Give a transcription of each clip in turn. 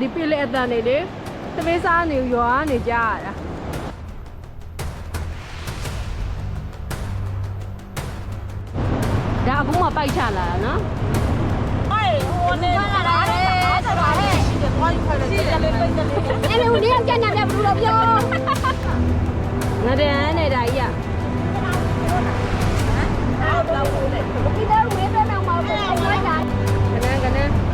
ဒီပြလေအတန်နေလေသမင်းစားနေရွာနေကြရတာဒါအခုမှပိုက်ချလာတာနော်အဲ့လိုနေကြညာပြဘူးလို့ပြောငဒန်နေတာကြီးอ่ะဒီတော့ဝေးတဲ့နောက်မှာပြောလိုက်တာကနန်းကနန်းရှင်းလေရှင်းလေတော်လည်းဖမ်းမိပြန်တက်ရလို့ရှိရင်နောက်ပြေးလိုက်တာဒါပင်လည်းဘာဖြစ်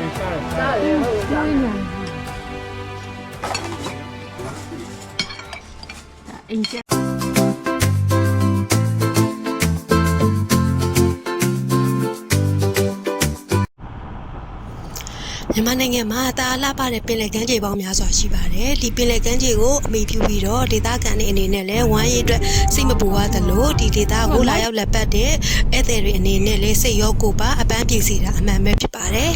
နေစားတယ်စားတယ်ဟုတ်ကဲ့ အင်ကျမြန်မာနိုင်ငံမှာတာအလှပတဲ့ပင်လယ်ကမ်းခြေပေါင်းများစွာရှိပါတယ်ဒီပင်လယ်ကမ်းခြေကိုအမိပြုပြီးတော့ဒေသခံတွေအနေနဲ့လည်းဝမ်းရေးအတွက်စိတ်မပူရသလိုဒီဒေသကိုလာရောက်လက်ပတ်တဲ့ဧည့်သည်တွေအနေနဲ့လည်းစိတ်ရောကိုယ်ပါအပန်းပြေစီတာအမှန်ပဲဖြစ်ပါတယ်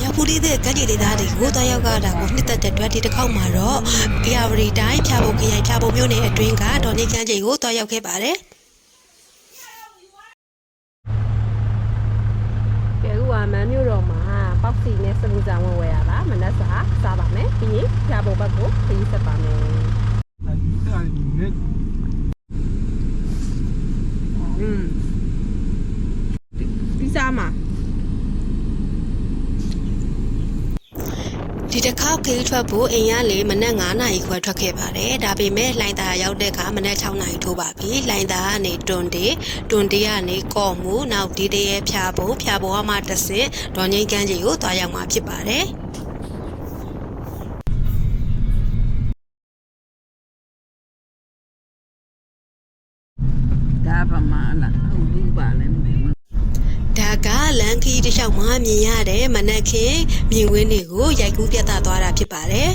မြောက်ဘူးလေးတဲ့ကမ်းခြေဒေသတွေကိုတောက်ရောက်ကြတာကိုနှစ်သက်တဲ့အတွက်ဒီတစ်ခေါက်မှာတော့အေယာဝတီတိုင်းဖြာပုံခရိုင်ဖြာပုံမြို့နယ်အတွင်းကဒေါ်နေကမ်းခြေကိုတောက်ရောက်ခဲ့ပါတယ်ကဲခုကမန်းမျိုးတော်မှာပေါက်စီနဲ့စမူစာဝင်ဝယ်ရတာမနက်စာစားပါမယ်ပြီးရင်ဖြာပုံဘက်ကိုခရီးဆက်ပါမယ်အဲ့ဒါနဲ့อื ဒီစားမှာဒီတစ်ခေါက်ခေးထွက်ဖို့အိမ်ရလေမနက်9နာရီခွဲထွက်ခဲ့ပါတယ်ဒါပေမဲ့လိုင်တာရောက်တဲ့အခါမနက်6နာရီထိုးပါပြီလိုင်တာကနေတွန်တေတွန်တေကနေကော့မှုနောက်ဒီတရဲဖြာဖို့ဖြာဖို့ကမှတစ်စစ်ဒေါ်ငိမ့်ကန်းကြီးကိုသွားရောက်မှာဖြစ်ပါတယ် လန်ခီတစ်လျှောက်မှာမြင်ရတဲ့မနက်ခင်းမြင်ကွင်းတွေကိုရိုက်ကူးပြသသွားတာဖြစ်ပါတယ်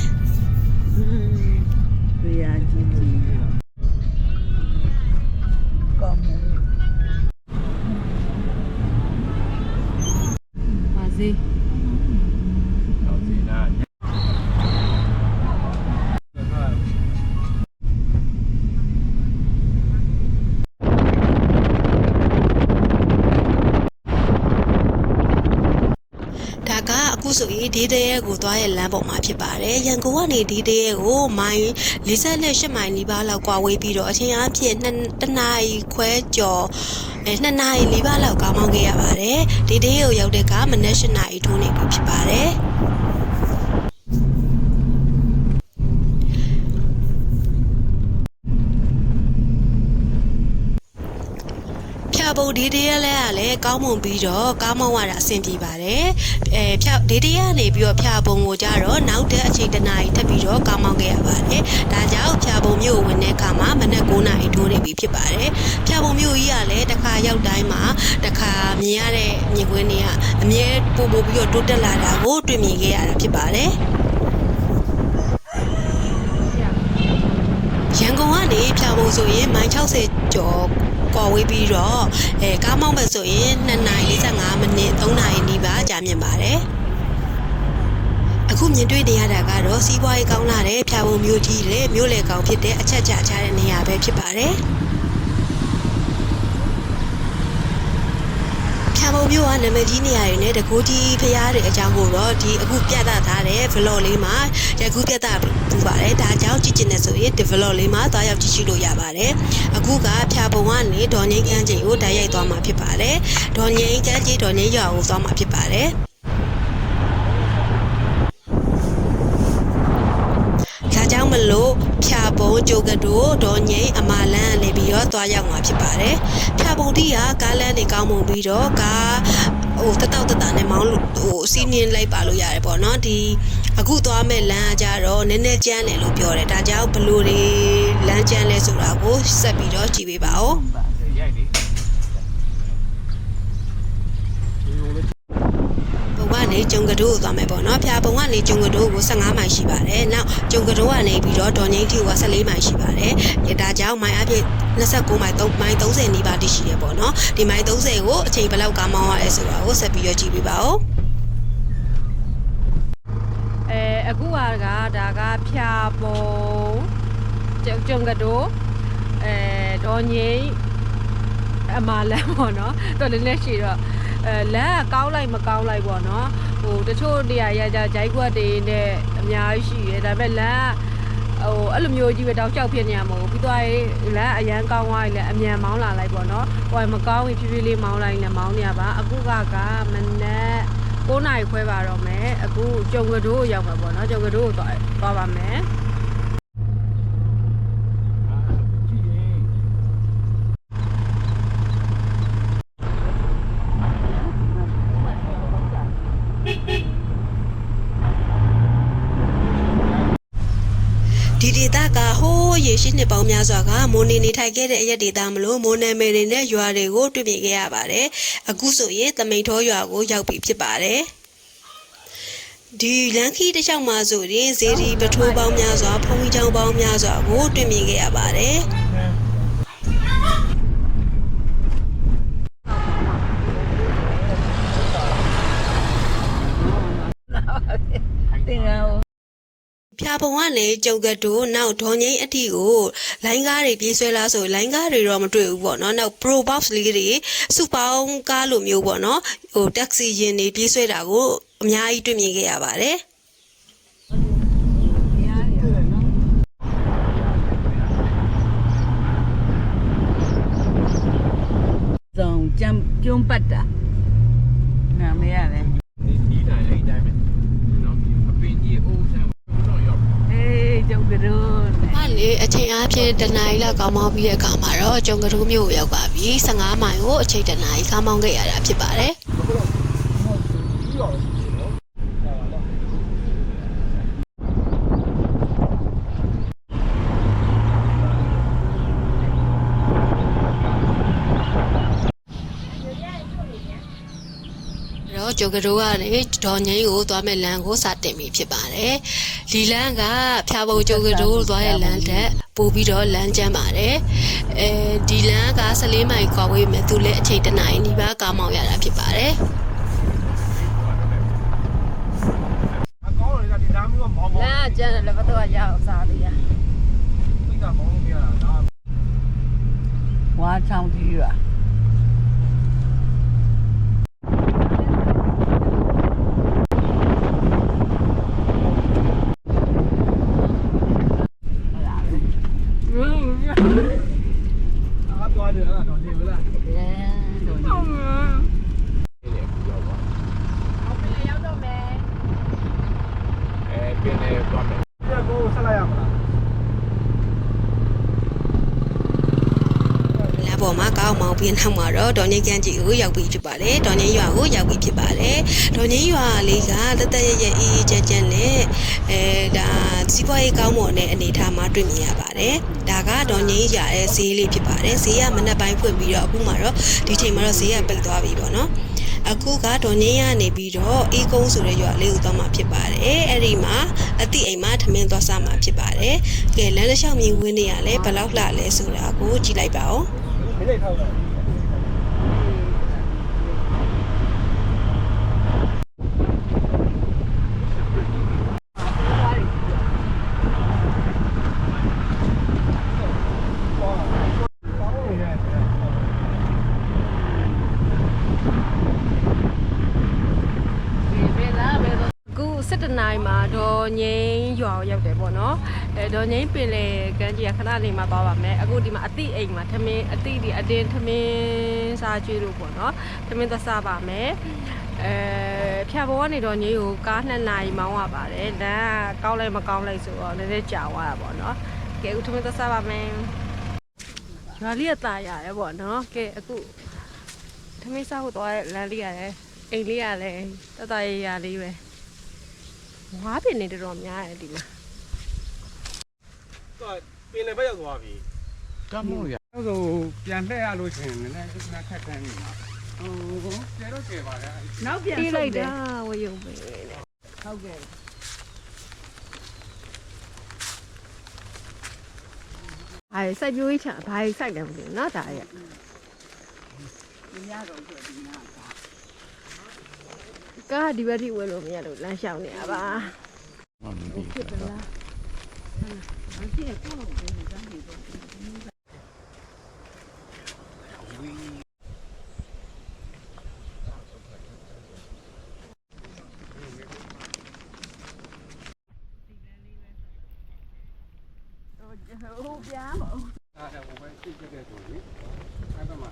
ဒီတရဲကိုသွားရဲ့လမ်းပေါ်မှာဖြစ်ပါတယ်ရန်ကုန်ကနေဒီတရဲကိုမိုင်48မိုင်နီးပါးလောက်ကွာဝေးပြီးတော့အချိန်အဖြစ်2တနာရီခွဲကျော်အဲ2နာရီနီးပါးလောက်ကောင်းမောင်းခဲ့ရပါတယ်ဒီတရဲကိုရောက်တဲ့ကမနက်8နာရီထိုးနေပြီဖြစ်ပါတယ် ဖြာပုံဒီတရက်လဲကလည်းကောင်းမွန်ပြီးတော့ကားမောင်းရတာအဆင်ပြေပါတယ်။အဲဖြာဒီတရက်ကနေပြီးတော့ဖြာပုံကိုကြတော့နောက်တဲ့အချိန်တစ်နာရီထပ်ပြီးတော့ကားမောင်းခဲ့ရပါတယ်။ဒါကြောင့်ဖြာပုံမြို့ကိုဝင်တဲ့အခါမှာမနက်9နာရီထိုးနေပြီဖြစ်ပါတယ်။ဖြာပုံမြို့ကြီးကလည်းတစ်ခါရောက်တိုင်းမှာတစ်ခါမြင်ရတဲ့မြင်ကွင်းတွေကအမြဲပို့ပို့ပြီးတော့တိုးတက်လာတာကိုတွေ့မြင်ခဲ့ရတာဖြစ်ပါတယ်။ရန်ကုန်ကနေဖြာပုံဆိုရင်မိုင်60ကျော် ကွာဝေးပြီးတော့အဲကားမောင်းမဲ့ဆိုရင်2နာရီ45မိနစ်3နာရီနီးပါးကြာမြင့်ပါတယ်အခုမြင်တွေ့နေရတာကတော့စီးပွားရေးကောင်းလာတဲ့ဖြာပုံမျိုးကြီးလေမျိုးလေကောင်ဖြစ်တဲ့အချက်ချချတဲ့နေရာပဲဖြစ်ပါတယ် ဖြာပုံမျိုးကနာမည်ကြီးနေရာတွေနဲ့တကူကြီးဖျားတွေအကြောင်းကိုတော့ဒီအခုပြသထားတဲ့ vlog လေးမှာရိုက်ကူးပြသပူပါတယ်ဒါကြောင့်ကြည့်ချင်တဲ့ဆိုရင်ဒီ vlog လေးမှာသွားရောက်ကြည့်ရှုလို့ရပါတယ်အခုကဖြာပုံကနေဒေါ်ငိမ့်ကန်းကြီးကိုတိုက်ရိုက်သွားမှာဖြစ်ပါတယ်ဒေါ်ငိမ့်ကန်းကြီးဒေါ်ငိမ့်ရွာကိုသွားမှာဖြစ်ပါတယ်ဒါကြောင့်မလို့ ဖြာပုံဂျိုကတိုဒေါ်ငိမ့်အမာလန်းလည်းပြီးတော့သွားရောက်မှာဖြစ်ပါတယ်ဖြာပုံတီးကကားလန်းတွေကောင်းမှုပြီးတော့ကားဟိုတက်တောက်တက်တာနဲ့မောင်းလို့ဟိုစီးနင်းလိုက်ပါလို့ရတယ်ပေါ့နော်ဒီအခုသွားမဲ့လမ်းကကြတော့နည်းနည်းကျန်းတယ်လို့ပြောတယ်ဒါကြောင့်ဘလို့တွေလမ်းကျန်းလဲဆိုတာကိုဆက်ပြီးတော့ကြည့်ပေးပါဦး ရို က်လေဘုံကနေကနေကျုံကတိုးကိုသွားမယ်ပေါ့နော်ဖျာပုံကနေကျုံကတိုးကို15မိုင်ရှိပါတယ်နောက်ကျုံကတိုးကနေပြီးတော့ဒေါ်ငိမ့်ထီကို14မိုင်ရှိပါတယ်ဒါကြောင့်မိုင်အပြည့်29မိုင်3မိုင်30နီးပါးတရှိတယ်ပေါ့နော်ဒီမိုင်30ကိုအချိန်ဘယ်လောက်ကားမောင်းရလဲဆိုတာကိုဆက်ပြီးတော့ကြည့်ပေးပါဦးအဲအခုကကဒါကဖြာပုံကျုံကျုံကတိုးအဲဒေါ်ငိမ့်အမလန်ပေါ့နော်တော်လည်းလည်းရှိတော့ အဲလမ်းကကောင်းလိုက်မကောင်းလိုက်ပေါ့နော်ဟိုတချို့နေရာရကြဂျိုက်ကွက်တွေနဲ့အများကြီးရှိတယ်ဒါပေမဲ့လမ်းကဟိုအဲ့လိုမျိုးကြီးပဲတောက်ကြောက်ဖြစ်နေရမှာမဟုတ်ဘူးပြီးတော့လမ်းအရန်ကောင်းသွားရင်လည်းအမြန်မောင်းလာလိုက်ပေါ့နော်ဟိုကမကောင်းရင်ဖြည်းဖြည်းလေးမောင်းလိုက်ရင်လည်းမောင်းနေရပါအခုကကမနက်9နာရီခွဲပါတော့မယ်အခုကျုံကတိုးကိုရောက်မှာပေါ့နော်ကျုံကတိုးကိုသွားသွားပါမယ် ဒီဒေသကဟိုး ရေရှိနှစ်ပေါင်းများစွာကမိုးနေနေထိုင်ခဲ့တဲ့အရက်ဒေသမလို့မိုးနယ်မယ်တွေနဲ့ရွာတွေကိုတွေ့မြင်ခဲ့ရပါတယ်။အခုဆိုရင်သမိန်ထောရွာကိုရောက်ပြီဖြစ်ပါတယ်။ဒီလန်ခီတစ်လျှောက်မှာဆိုရင်ဇေဒီပထိုးပေါင်းများစွာဖုံးကြီးချောင်းပေါင်းများစွာကိုတွေ့မြင်ခဲ့ရပါတယ်။ တင်ရအောင် ဖျာပုံကလည်းကြုံကတိုးနောက်ဒေါ်ငိမ့်အထီကိုလိုင်းကားတွေပြေးဆွဲလားဆိုလိုင်းကားတွေတော့မတွေ့ဘူးပေါ့နော်နောက် pro box လေးတွေစူပေါင်းကားလိုမျိုးပေါ့နော်ဟို taxi ရင်တွေပြေးဆွဲတာကိုအများကြီးတွေ့မြင်ခဲ့ရပါတယ်ဆောင်ကြံကျုံးပတ်တာနာမည်ရတယ်ဒီဒီတိုင်းအဲ့တိုင်းပဲနော်အပင်ကြီးအိုးဆန်းတော့ရောက် အေး ကျုံကရိုးနဲ့။ဟာလေအချိန်အားဖြင့်တနားရီလောက်ကောင်းမောင်းပြီးတဲ့အခါမှာတော့ကျုံကတိုးမြို့ကိုရောက်ပါပြီ။15မိုင်ကိုအချိန်တနားရီကောင်းမောင်းခဲ့ရတာဖြစ်ပါတယ်။ တော့ဂျိုကတိုကနေဒေါ်ငိမ့်ကိုသွားမဲ့လမ်းကိုစတင်ပြီဖြစ်ပါတယ်။လီလန်းကဖျားပုံဂျိုကတိုသွားတဲ့လမ်းတက်ပို့ပြီးတော့လမ်းကျမ်းပါတယ်။အဲဒီလမ်းက14မိုင်ကွာဝေးမယ်သူလည်းအချိန်တစ်နာရီနီးပါးကားမောင်းရတာဖြစ်ပါတယ်အကောင်းတွေကဒီသားမျိုးကမောင်းမောင်းလမ်းကကျန်တယ်လည်းမတော့ရအောင်စားသေးရမိကမောင်းလို့မရတာဒါဝါချောင်းကြီးရွာ အားသွားတယ်အဲ့တော့ဒီဝလား အဲတော့ ဟုတ်မှာ ရောက်ပါ ဟုတ်ပြီရောက်တော့မယ် အဲပြင်းနေသွားမယ်ပြကိုဆက်လိုက်ရမလား ။လမ်း ပေါ်မှာကောင်းမောင်းပြီးနောက်မှာတော့ဒေါ်ငိမ့်ကန်းကြီးကိုရောက်ပြီဖြစ်ပါတယ်။ဒေါ်ငိမ့်ရွာကိုရောက်ပြီဖြစ်ပါတယ်။ဒေါ်ငိမ့်ရွာလေးကတသက်ရရအေးအေးချမ်းချမ်းနဲ့အဲဒါစီးပွားရေးကောင်းမွန်တဲ့အနေအထားမှာတွေ့မြင်ရပါတယ်။ဒါကဒေါ်ငိမ့်ရတဲ့ဈေးလေးဖြစ်ပါတယ်။ဈေးကမနက်ပိုင်းဖွင့်ပြီးတော့အခုမှတော့ဒီချိန်မှာတော့ဈေးကပိတ်သွားပြီပေါ့နော်။အခုကဒေါ်ငင်းရနေပြီးတော့အေးကုန်းဆိုတဲ့ရွာလေးကိုသွားမှာဖြစ်ပါတယ်။အဲ့ဒီမှာအတိအိမ်မှာထမင်းသွားစားမှာဖြစ်ပါတယ်။ကဲလမ်းတစ်လျှောက်မြင်ကွင်းနေရလဲဘယ်လောက်လှလဲဆိုတာကိုကြည့်လိုက်ပါဦး 没ม่ไ17နာရီမှာဒေါ်ငိမ့်ရွာကိုရောက်တယ်ပေါ့နော်အဲဒေါ်ငိမ့်ပင်လေကမ်းကြီးကခဏလေးမှသွားပါမယ်အခုဒီမှာအတိအိမ်မှာထမင်းအတိဒီအတင်းထမင်းစားကျွေးလို့ပေါ့နော်ထမင်းသစားပါမယ်အဲဖြာဘောကနေတော့ငိမ့်ကိုကား2နာရီမောင်းရပါတယ်လမ်းကကောင်းလိုက်မကောင်းလိုက်ဆိုတော့နည်းနည်းကြာသွားတာပေါ့နော်ကဲအခုထမင်းသစားပါမယ်ရွာလေးကตายရတယ်ပေါ့နော်ကဲအခုထမင်းစားဖို့သွားတဲ့လမ်းလေးရတယ်အိမ်လေးရတယ်တတရရလေးပဲ ဝါးပင်နေတော်တော်များတယ်ဒီမှာ တော့ပင်လည်းပဲရောက်သွားပြီကမ်းမို့ရအဲ့ဆိုပြန်လှည့်ရလို့ရှင်နည်းနည်းခက်ခက်ခန်းနေမှာ ကျဲတော့ကျဲပါလေ နောက်ပြန် ပြေး ဆု လိုက် တ်တ တာ ယ် ဝယုံပဲတဲ့ ဟုတ်ကဲ့ ဘာစိုက်ပျိုးရေးချဘာစိုက်တယ်မသိဘူးเนาะဒါရဲ့ ဒီညတော့ဆိုဒီနာ ကကားဒီဘက်ထိဝင်လို့မရလို့လမ်းလျှောက်နေရပါဖြစ်ပလားဟုတ်ကဲ့ကောင်းတယ်ဒါနေတော့အားတယ်ဘယ်ပဲသိကြတဲ့ဆိုရင်အဲ့ဒါမှ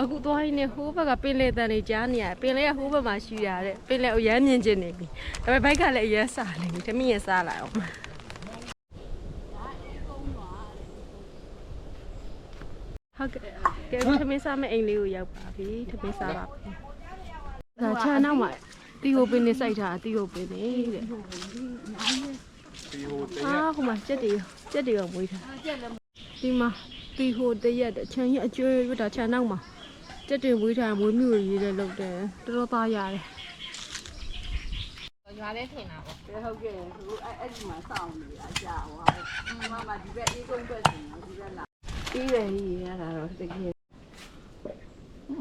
အခုသွားရင်း နဲ့ဟိုးဘက်ကပင်လေတန်တွေကြားနေရတယ်ပင်လေကဟိုးဘက်မှာရှိရတဲ့ပင်လေအရမ်းမြင်ကျင်နေပြီဒါပေမဲ့ဘိုက်ကလည်းအရမ်းစားနေပြီတမီးရစားလာအောင်ဟုတ်ကဲ့ကဲသမင်းစားမယ့်အိမ်လေးကိုရောက်ပါပြီသမင်းစားပါပြီဒါချာနောက်မှာတီဟိုပင်နေစိုက်ထားတီဟိုပင်နေတဲ့ဒီဟိုတအာဟိုမှာကြက်တွေကြက်တွေရောမွေးထားဒီမှာတီဟိုတရက်တဲ့ချန်ရအကျွေးရတာချန်နောက်မှာ ကြက်တွေမွေးထားမွေးမြူရေးတဲ့လုပ်တယ်တော်တော်သားရတယ်ဟုတ်ကဲ့ဟိုအဲ့အဲ့ဒီမှာစောင့်နေတာကြာဟွာဒီမှာမှဒီဘက်အေးကုန်းဘက်စီဒီဘက်လာအေးရကြီးရတာတော့တကယ်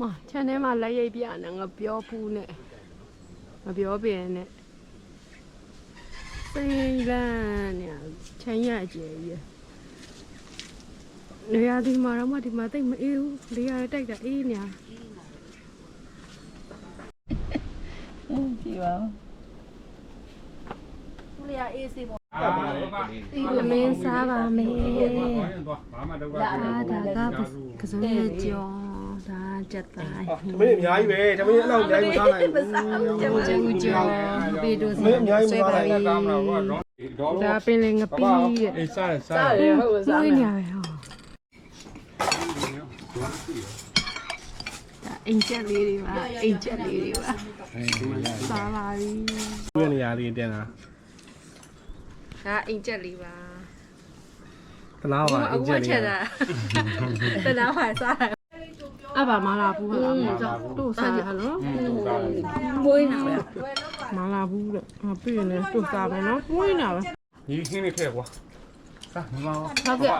မချန်ထဲမှာလက်ရိပ်ပြနေငါပြောဖူးနဲ့မပြောပြင်းနဲ့စိတ်လန်းနေချန်ရအကျယ်ကြီး နေရာဒီမှာတော့မဒီမှာတိတ်မအေးဘူးနေရာတိုက်တာအေးနေကြည့်ပါဦးအားပါလေသမင်းစားပါမယ်ဘာမှတော့ကအာဒါကကစုံရကြောဒါကြက်သားသမင်းအများကြီးပဲသမင်းအဲ့လောက်အများကြီးမစားနိုင်ဘူးကျူကျူကြောဘေဒိုသမင်းအများကြီးမဆွဲစားပါနိုင်ပြီကာမရာကတော့ဒေါ်ဒါပင်လင်ငပီးတဲ့အေးစားစားစားရဟုတ်စားမွေးမယ် နေရပဲဟောဒါ အိမ်ချက်လေးတွေပါအိမ်ချက်လေးတွေပါစားပါပြီပြည့်နေရာလေးတင်တာဒါအိမ်ချက်လေးပါတနာပါအအခုင်မှဂျင်ချက်လေးတာတနာပါစားတယ်အဘာမလာဘူးလားတို့စားရနော်မွေးနာပဲမလာဘူးတဲ့ငါပြည့်နေတို့စားမယ်နော်မွေးနေပဲညီခင်းနေခဲ့ကွာစားမမောဟုတ်ကဲ့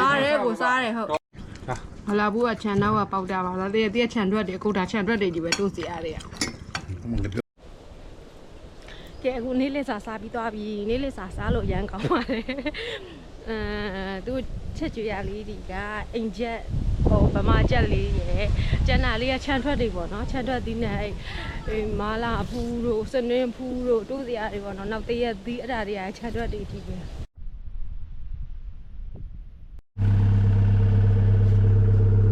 စားတယ်ကိုစားတယ်ဟုတ် မလာဘူးကခြံတော့ကပေါက်တာပါလားတည့်တည့်ခြံထွက်တယ်အခုဒါခြံထွက်တယ်ကြီးပဲတို့စီရတယ်ကဲအခုနေ့လေးစားစားပြီးသွားပြီနေ့လေးစားစားလို့ရမ်းကောင်းပါတယ်အဲသူချက်ကြွရလေးဒီကအိမ်ချက်ဟိုဗမာချက်လေးရယ်ကျန်တာလေးကခြံထွက်တွေပေါ့နော်ခြံထွက်သီးနဲ့အဲမာလာဖူးတို့စနင်းဖူးတို့တို့စီရတွေပေါ့နော်နောက်တရက်သီးအဲ့ဒါတွေကခြံထွက်တွေအထိပဲ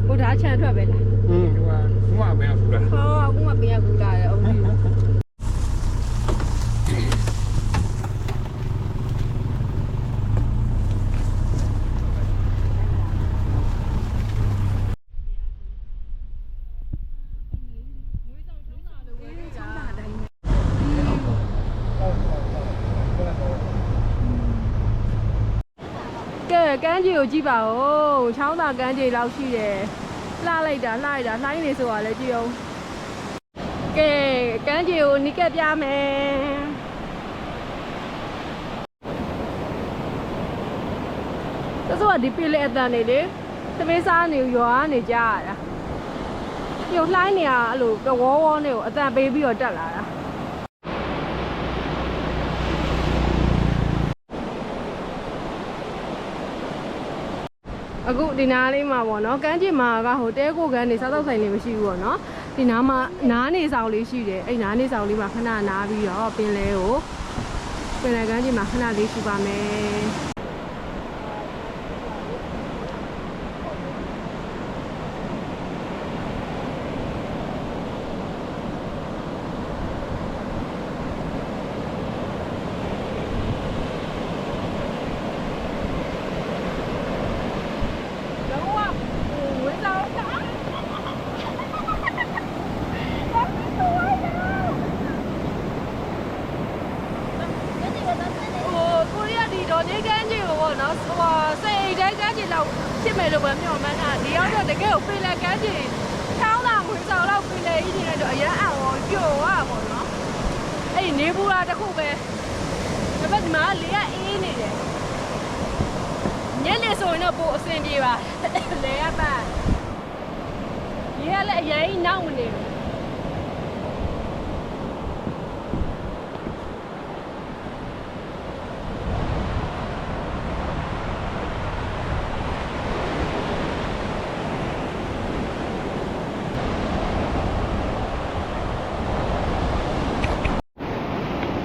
ဟိုဒါခြံထွက်ပဲလားอืมဟိုကဘုမပဲကူလားဟောအခုမှပေးရကူတာတယ်အုံးကြီး ကဲကမ်းခြေကိုကြည့်ပါဦးချောင်းသာကမ်းခြေလောက်ရှိတယ်လှလိုက်တာလှလိုက်တာလှိုင်းနေဆိုတာလည်းကြည့်အောင်ကဲကမ်းခြေကိုနီးကပ်ပြမယ်တဆိုးကဒီပြလေအတန်နေလေသမီးစားနေရွာနေကြရတာပြုတ်လှိုင်းနေရအဲ့လိုတဝေါဝေါနေကိုအတန်ပေးပြီးတော့တက်လာတာ အခုဒီနားလေးမှာပေါ့နော်ကမ်းခြေမှာကဟိုတဲကိုကန်းနေစားတော့ဆိုင်နေမရှိဘူးပေါ့နော်ဒီနားမှာနားနေဆောင်လေးရှိတယ်အဲ့နားနေဆောင်လေးမှာခဏနားပြီးတော့ပင်လဲကိုပင်လဲကမ်းခြေမှာခဏလေးရှိပါမယ်ဟိုကိုရီးယားဒီတော့နေကမ်းခြေကိုပေါ့နော်ဟိုစိတ်အိတ်တဲကမ်းခြေလောက်ဖြစ်မယ်လို့ပဲမျှော်မှန်းတာဒီရောက်တော့တကယ်ကိုပင်လဲကမ်းခြေချောင်းသာမွ ခွေးဆောင်လောက်ပင်လေကြီးနေတော့အရန်အောင်ရောပျော်သွားပါတော့နော်အဲ့ဒီနေဘူးလားတစ်ခုပဲဒါပေမဲ့ဒီမှာလေကအေးနေတယ်ညနေဆိုရင် တော့ပိုအဆင်ပြေပါလေရပါရေကလည်းအရင်နောက်မနေဘူး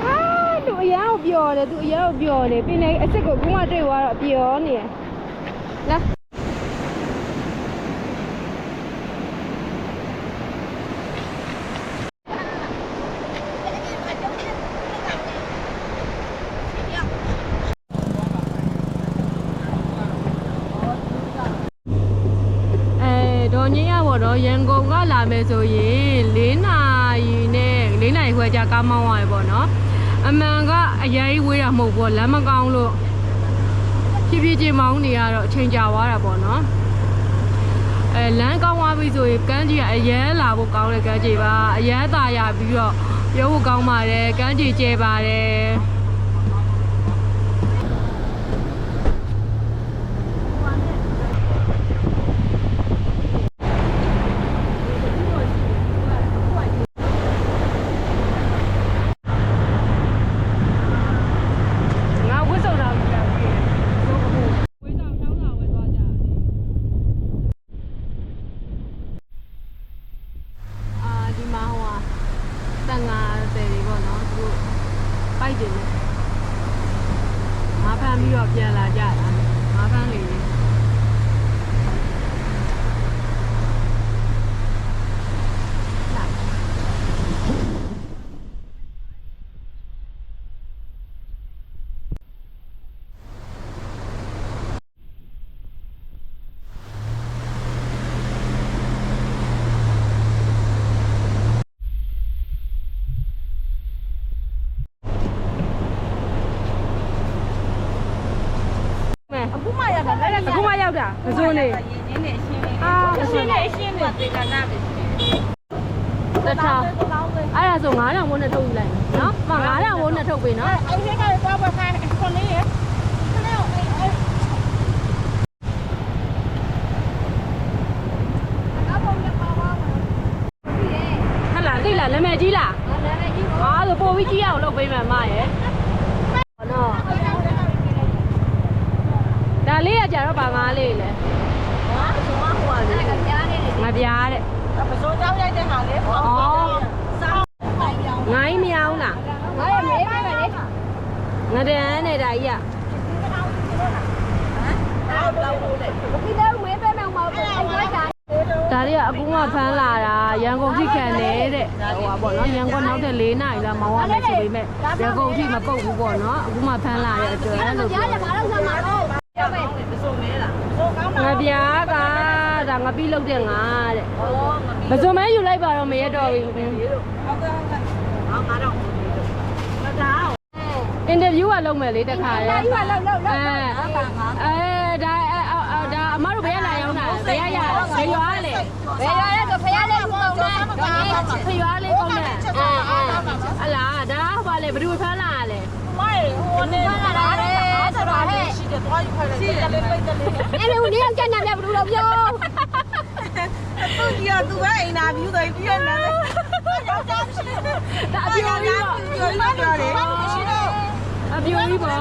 အာသူအရန်ကိုပျော်တယ်သူအရန်ကိုပျော်တယ်ပြင်နေအစ်စ်ကိုခုမှတွေ့သွားတော့ပျော်နေရလာ အဲဒေါ်ညင်းရပေါ့တော့ရန်ကုန်ကလာမယ်ဆိုရင်၄နာရီနဲ့၄နာရီခွဲကြာကားမောင်းရတယ်ပေါ့နော်အမှန်ကအရင်ဝေးတာမဟုတ်ဘူးလမ်းမကောင်းလို့ ဖြည်းဖြည်းချင်းမောင်းနေရတော့အချိန်ကြာသွားတာပေါ့နော်အဲလမ်းကောင်းသွားပြီဆိုရင်ကန်းကြီးကအရန်လာဖို့ကောင်းတဲ့ကန်းကြီးပါအရန်သာရပြီးတော့ရုပ်ဖို့ကောင်းပါတယ်ကန်းကြီးကျဲပါတယ် ငါဝစ်စုံတာကိုပြန်ပြီးဆိုအခုဝစ်ဆောင်ထောင်းတာဝယ်သွားကြတယ်အာဒီမှာဟိုဟာ တန်ငါတယ်တွေပေါ့နော်သူတို့ပိုက်တယ်နဲ့ငါဖမ်းပြီးတော့ပြန်လာကြတာငါဖမ်းလေမဲ အခုမှရတာလည်းလည်း အခုမှရောက်တာမစိုးနေ ရင်းနေအရှင်းလေး အာ အရှင်းလေးအရှင်းလေးတေကနာပဲ တထားအဲ့ဒါဆို9000ဝန်းနဲ့ထုတ်ယူလိုက်နော်မ9000ဝန်းနဲ့ထုတ်ပေးနော် အဲ့ဒီကတော့ဘာခိုင်းခွန်လေးရခဏအဲ့အဲ့အဘုံလည်းပါပါမယ် ဟဟလားသိလားနာမည် ကြီးလားနာမည်ကြီးအားဆိုပို့ပြီးကြီးအောင်လုပ်ပေးမယ်မရဲ့ဟောနော်ဒါလေးရကြတော့ပါငါးလေးလေဟာဆိုမှဟိုကလေကြားနေတယ်ငါပြားတဲ့ပစိုးကြောင်းရိုက်တဲ့ဟာလေဟောစောင်းပိုင်ရောင်ငိုင်းမရအောင်လားငါရမေးပါလေငါတန်းနဲ့ဒါကြီးကအဲ့ဘလောက်လို့လဲဒီတော့ဝေးပဲမောင်မောင်ကိုအိမ်လိုက်တာ ဒါလေးကအကူကဖမ်းလာတာရန်ကုန်ထိခံနေတဲ့ဟိုပါပေါ့နော်ရန်ကုန်နောက်တဲ့၄နာရီလောက်မောင်းရမယ်ဆိုပေမဲ့ရန်ကုန်ထိမပုတ်ဘူးပေါ့နော်အခုမှဖမ်းလာတဲ့အတွက်လို့ကြားပြောရဘာလို့ဆက်မှာတော့ရမယ်ပစိုးမဲလားပစိုးကောင်းတာငါပြားကဒါငါပြီးလုပ်တဲ့ငါတဲ့မစုံမဲယူလိုက်ပါတော့မရတော့ဘူးဟုတ်ကဲ့ဟုတ်ကဲ့ဟောငါတော့မသားအင်တာဗျူးကလုပ်မယ်လေတခါလေလာယူလောက်လောက်လောက်အဲအဲဒါအဲဒါအမတို့ဘယ်လာရောက်တာ ဘယ်ရရဘယ်ရွာလဲဘယ်ရလဲဆိုဖရလေးခုအောင်လားတော့ဖရွာလေးကောင်းတယ်အဲအဲအလားဒါဟိုပါလေဘယ်သူဖမ်းလာလဲမိုင်ဟိုနေလာတယ်ဆိုတော့ဟဲ့ရှိတယ်သွားယူခိုင်းတယ်ရှိတယ်လေးပိတ်တယ်လေးအဲ့လိုနေအောင်ကြက်နေတယ်ဘယ်လိုလုပ်ပြောသူကြီးကသူပဲအိမ်နာပြီးတော့ပြည့်နေတယ်ယောက်ျားမရှိဘူးဒါအပြိုကြီးပေါ့ပြောလို့ပြောတယ်ရှိတော့အပြိုကြီးပေါ့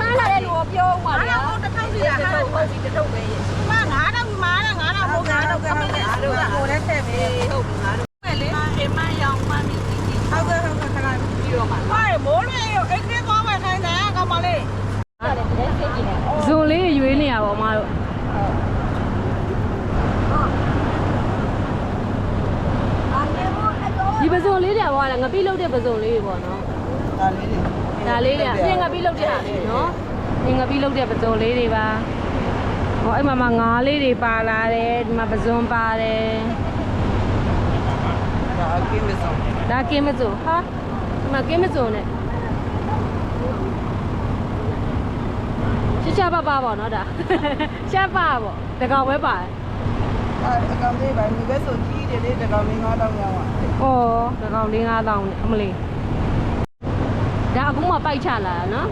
ဆန်းလာတဲ့လူကိုပြောမှငါလားတော့တစ်ထောက်စီရဟာတော့ဟုတ်ပြီတစ်ထုပ်ပဲမငါတော့မား ငါတော့ဟုတ်ငါတော့ကမလေးတို့ကကိုလည်းဆက်ပဲဟုတ်ပြီငါတို့ပဲလေအိမ်မရောင်မှမီတီတီဟုတ်ကဲ့ဟုတ်ကဲ့ခဏပြီးတော့မှာဟာမိုးလေးအိမ်ထဲသွားမှခိုင်းတယ်ကောင်းမလေးဇွန်လေးရွေးနေရပါအမတို့ဒီပစုံလေးတွေပေါ့လားငပိလုတ်တဲ့ပစုံလေးတွေပေါ့နော်ဒါလေးတွေဒါလေးတွေပြင်ငပိလုတ်တဲ့ဟာလေးနော်ပြင်ငပိလုတ်တဲ့ပစုံလေးတွေပါ ဟောအဲ့မှာမှာငါးလေးတွေပါလာတယ်ဒီမှာပစုံပါတယ်ဒါအကင်းမစုံဒါကင်းမစုံဟာဒီမှာကင်းမစုံနဲ့ချစ်ချပါပါပေါ့နော်ဒါရှာပါပေါ့တကောင်ပဲပါတယ်အကောင်လေးပါဒီဘက်ဆိုကြီးတယ်လေတကောင်လေး9000ရောက်ပါဩတကောင်လေး9000နဲ့အမလေးဒါအခုမှပိုက်ချလာတာနော်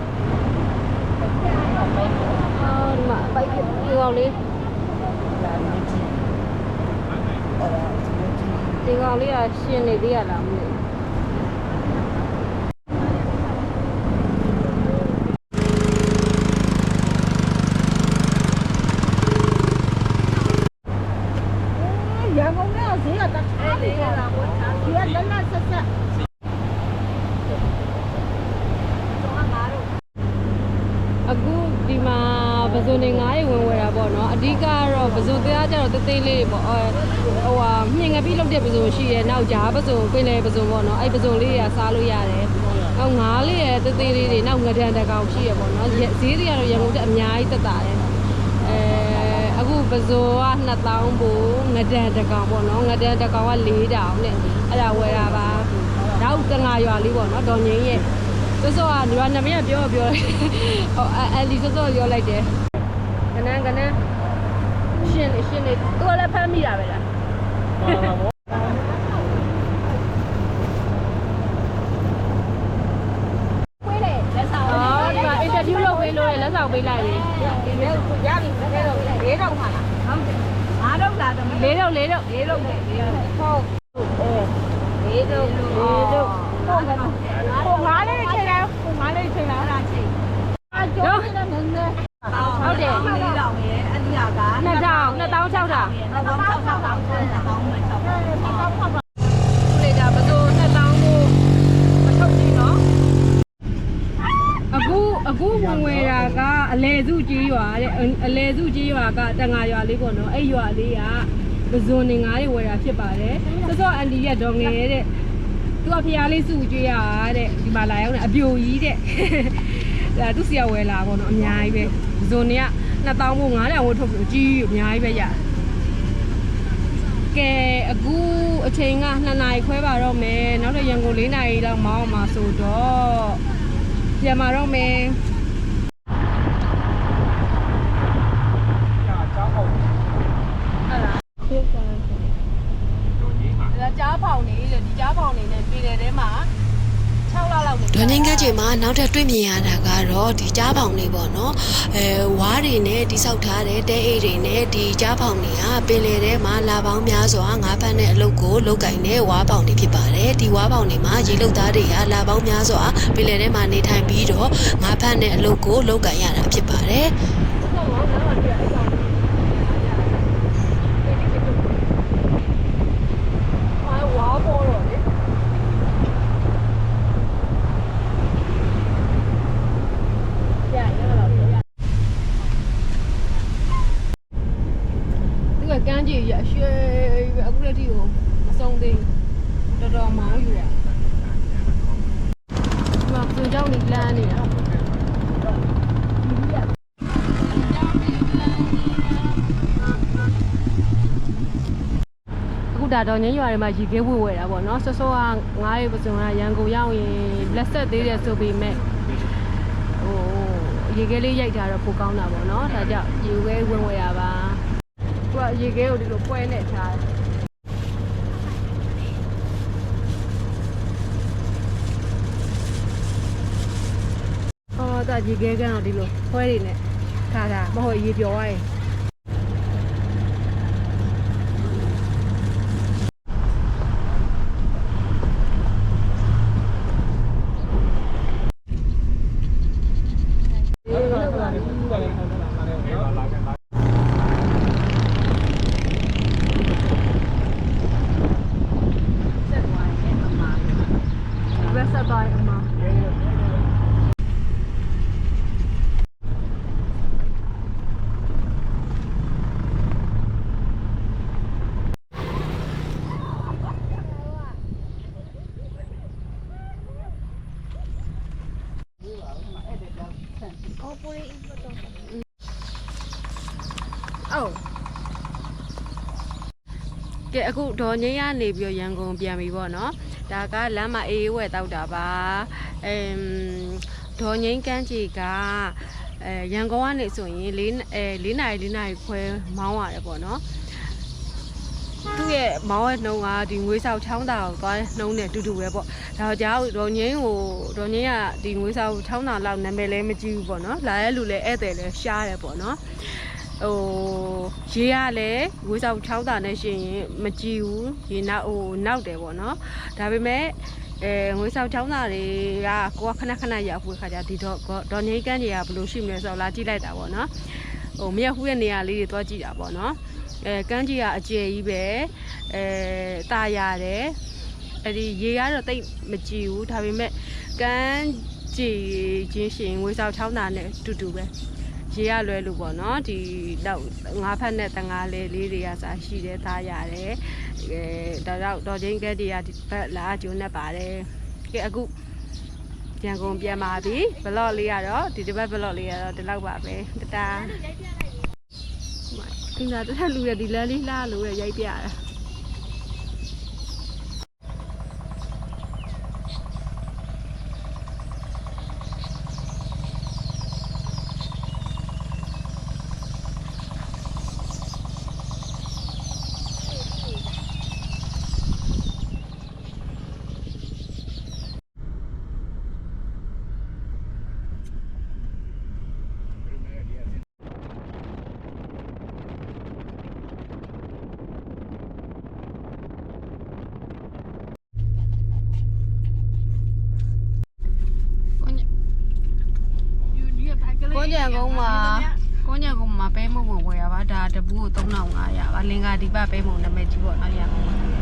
အော်ဒီမှာပိုက်ဒီ ကောင်လေးဒီကောင်လေးကရှင်နေသေးရလားမသိဘူး ရန်ကုန်ကဈေးကတခြားလေးလာပေါ့ဒီကလက်လက်ဆက်ဆက် အခုဒီမှာပဇွန်နေ9ရေဝင်ဝယ်တာပေါ့နော်အဓိကကတော့ပဇွန်တရား ကြတော့တေးသေးလေးတွေပေါ့အဲဟိုဟာမြင်ငပိလောက်တဲ့ပဇွန်ရှိရဲနောက်ကြားပဇွန်ပင်လေပဇွန်ပေါ့နော်အဲ့ပဇွန်လေးတွေကစားလို့ရတယ်နောက်ငါးလေးရတေးသေးလေးတွေနောက်ငဒန်တကောင်ရှိရပေါ့နော်ဈေးတွေကတော့ရန်ကုန်တက်အများကြီးတက်တာတယ်အဲအခုပဇွန်က2000ဘူငဒန်တကောင်ပေါ့နော်ငဒန်တကောင်က4000နဲ့အဲ့ဒါဝယ်တာပါနောက်တငါရွာလေးပေါ့နော်ဒေါ်ငင်းရဲ့စောစောကဒီကနမရပြောပြောဟောအဲလီစောစောပြောလိုက်တယ်ကနန်းကနန်း ရှင်းနေရှင်းနေသူကလည်းဖမ်းမိတာပဲလားခွေးလေလက်ဆောင်အော်ဒီမှာအင်တာဗျူးလုပ်ပေးလို့လက်ဆောင်ပေးလိုက်လေဒီမဲ့ရပြီခဲတော့လေးတော့မှာလားဟုတ်ငါတော့လာတော့လေးတော့လေးတော့လေးတော့လေးတော့ဟုတ်အဲလေးတော့လေးတော့ဟုတ်ကဲ့ဟိုငါလေးချိန်လားဟိုငါလေးချိန်လားအဲ့ဒါချိန်အကျော်နေနေနေ ဟုတ်တယ် မလေးတော့ရဲ့အနိယာက 2000 2000 6000 တော့တော့တော့တော့တော့တော့မယ်တော့ လေဒါဘယ်လို2000ကိုမထုတ်ကြည့်နော် အခုအခုဝင်ဝယ်တာကအလဲစုကြီးရွာတဲ့အလဲစုကြီးရွာကတန်ငါရွာလေးပေါ့နော်အဲ့ရွာလေးကပဇွန်နေငါးတွေဝယ်တာဖြစ်ပါတယ်စောစောအန်ဒီရဲ့ဒေါ်ငယ်တဲ့သူကဖျားလေးစုကြွေးရတဲ့ဒီမှာလာရောက်နေအပြိုကြီးတဲ့ဒါသူစီရဝယ်လာပေါ့နော်အများကြီးပဲပဇွန်နေက2000မို့9000ဝယ်ထုတ်ပြီးအကြီးအများကြီးပဲရကဲအခုအချိန်က2နာရီခွဲပါတော့မယ်နောက်တော့ရန်ကုန်4နာရီလောက်မောင်းအောင်မှာဆိုတော့ ပြန်มาတော့မယ်အဲ့ဒါကြားဖောင်နေလေဒီကြားဖောင်နေနဲ့ပြည်တယ်ထဲမှာ6လလောက်နေ ဒေါ်ငင်းကချိ န်မှာနောက်ထပ်တွေ့မြင်ရတာကတော့ဒီကြားပေါင်လေးပေါ့နော်အဲဝါးတွေနဲ့တိဆောက်ထားတဲ့တဲအိတ်တွေနဲ့ဒီကြားပေါင်တွေကပင်လယ်ထဲမှာလာပေါင်းများစွာငါးဖက်တဲ့အလုပ်ကိုလုပ်ကင်တဲ့ဝါးပေါင်တွေဖြစ်ပါတယ်ဒီဝါးပေါင်တွေမှာရေလုတ်သားတွေကလာပေါင်းများစွာပင်လယ်ထဲမှာနေထိုင်ပြီးတော့ငါးဖက်တဲ့အလုပ်ကိုလုပ်ကင်ရတာဖြစ်ပါတယ် ဝါပေါ်တော့လေရရတော့ရသူကကန်းကြီးရရွှေပဲအခုလက်ထိကိုမဆုံးသေးဘူးတော်တော်မောင်းယူရဒီမှာပြင်ကြောင်းနေလမ်းနေတာအခု ဒါတော့ငင်းရွာတွေမှာရေခဲဝေဝဲတာပေါ့နော်ဆော့ဆော့ကငားရေပစုံကရန်ကုန်ရောက်ရင်လက်ဆက်သေးတယ်ဆိုပေမဲ့ဟိုရေခဲလေးရိုက်ထားတော့ပိုကောင်းတာပေါ့နော်ဒါကြောင့်ရေခဲဝင်ဝဲရပါသူကရေခဲကိုဒီလိုပွဲနဲ့ထားတယ်အော်ဒါရေခဲကတော့ဒီလိုဖွဲတွေနဲ့ထားတာမဟုတ်ရေပျော်သွားရင် ရက်ဆက်သွားရင်အမအော်ကဲအခုဒေါ်ငင်းရနေပြီးတော့ရန်ကုန်ပြန်ပြီပေါ့နော် ဒါကလမ်းမှာအေးအေးဝယ်တောက်တာပါအမ်ဒေါ်ငင်းကန်းကြီးကအဲရန်ကုန်ကနေဆိုရင်၄အဲ၄နာရီ၄နာရီခွဲမောင်းရတယ်ပေါ့နော်သူ့ရဲ့မောင်းရဲ့နှုံးကဒီငွေဆောက်ချောင်းတာကိုသွားနှုံးနဲ့တူတူပဲပေါ့ဒါကြောင့်ဒေါ်ငင်းကိုဒေါ်ငင်းကဒီငွေဆောက်ချောင်းတာလောက်နာမည်လည်းမကြည့်ဘူးပေါ့နော်လာရဲ့လူလည်းဧည့်သည်လည်းရှားတယ်ပေါ့နော် ဟိုရေးရလဲငွေဆောက်ချောင်းတာနဲ့ရှင်ရင်မကြည့်ဘူးရေနောက်ဟိုနောက်တယ်ပေါ့နော်ဒါပေမဲ့အဲငွေဆောက်ချောင်းသားတွေကကိုကခဏခဏရောက်ဖို့ခါကြဒီတော့ဒေါ်ငိမ့်ကန်းတွေကဘယ်လိုရှိမလဲဆိုတော့လာကြည့်လိုက်တာပေါ့နော်ဟိုမြောက်ဖူးရဲ့နေရာလေးတွေသွားကြည့်တာပေါ့နော်အဲကန်းကြီးကအကျယ်ကြီးပဲအဲตาရတယ်အဲ့ဒီရေကတော့တိတ်မကြည့်ဘူးဒါပေမဲ့ကန်းကြီးချင်းရှင်ငွေဆောက်ချောင်းသားနဲ့တူတူပဲ ရေရလွဲလို့ပေါ့နော်ဒီတော့ငါးဖက်နဲ့တငါးလေးလေးတွေကစားရှိတယ်သားရတယ်အဲဒါတော့ဒေါ်ချင်းကဲတွေကဒီဘက်လာကျုံနေပါတယ်ကဲအခုရန်ကုန်ပြန်ပါပြီဘလော့လေးကတော့ဒီတစ်ပတ်ဘလော့လေးကတော့ဒီလောက်ပါပဲတတာအင်းဒါတက်လူရဒီလဲလေးလှလို့ရရိုက်ပြရတာကိုညံကုန်းမှာကိုညံကုန်းမှာပဲမုံဝင်ဝယ်ရပါ ဒါတပူးကို3500ပါလင်္ကာဒီပပဲမုံနာမည်ကြီးပေါ့နော်ရန်ကုန်မှာ